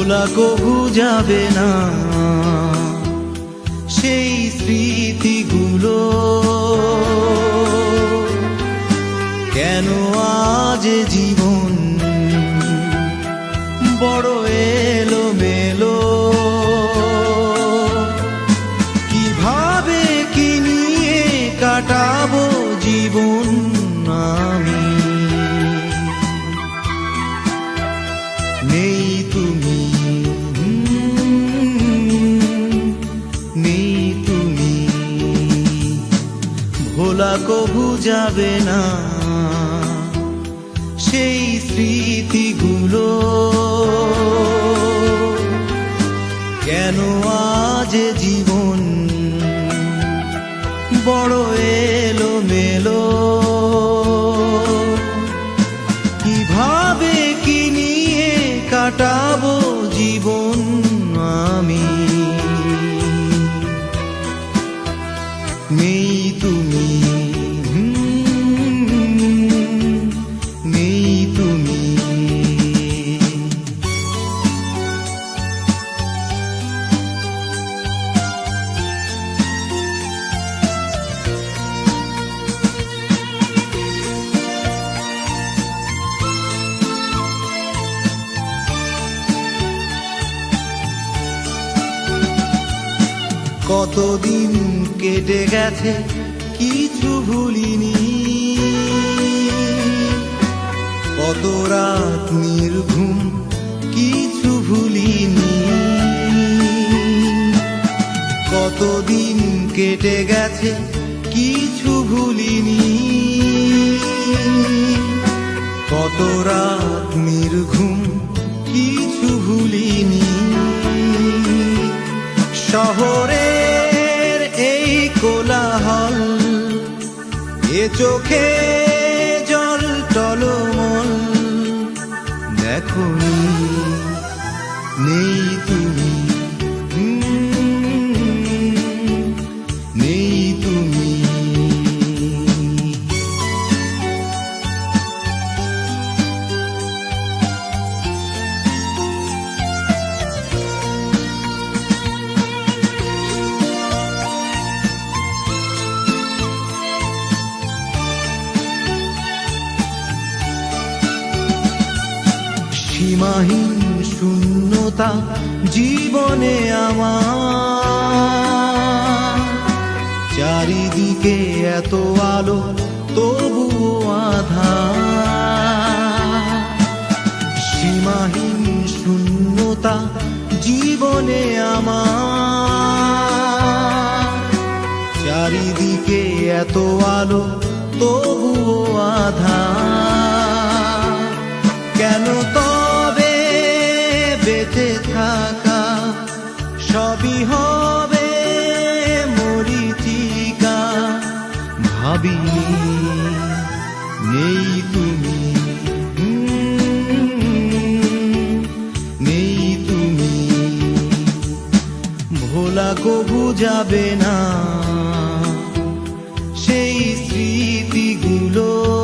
ভোলা কবু যাবে না। সেই স্মৃতিগুলো কেন আজ জীবন বড় এলো মেলো কীভাবে কি নিয়ে কাটাবো জীবন আমি? কবু যাবে না। সেই স্মৃতিগুলো কেন আজ জীবন? বড় এলো মেলো কীভাবে কি নিয়ে কাটাবো জীবন আমি? নেই তুমি। কতদিন কেটে গেছে কিছু ভুলিনি। কত রাত নির্ঘুম কিছু ভুলিনি। কতদিন কেটে গেছে কিছু ভুলিনি। কত রাত নির্ঘুম কিছু ভুলিনি। শহরের এই কোলাহল এ চোখে জল টলমল। দেখো নেই তুমি। সীমাহীন শূন্যতা জীবনে আমার। চারিদিকে এত আলো, তবুও আধা সীমাহীন শূন্যতা জীবনে আমার। চারিদিকে এত আলো, তবুও আধা কেন বেঁচে থাকা সবই হবে মরিচিকা। ভাবিনি, নেই তুমি। নেই তুমি। ভোলা কবু যাবে না সেই স্মৃতিগুলো।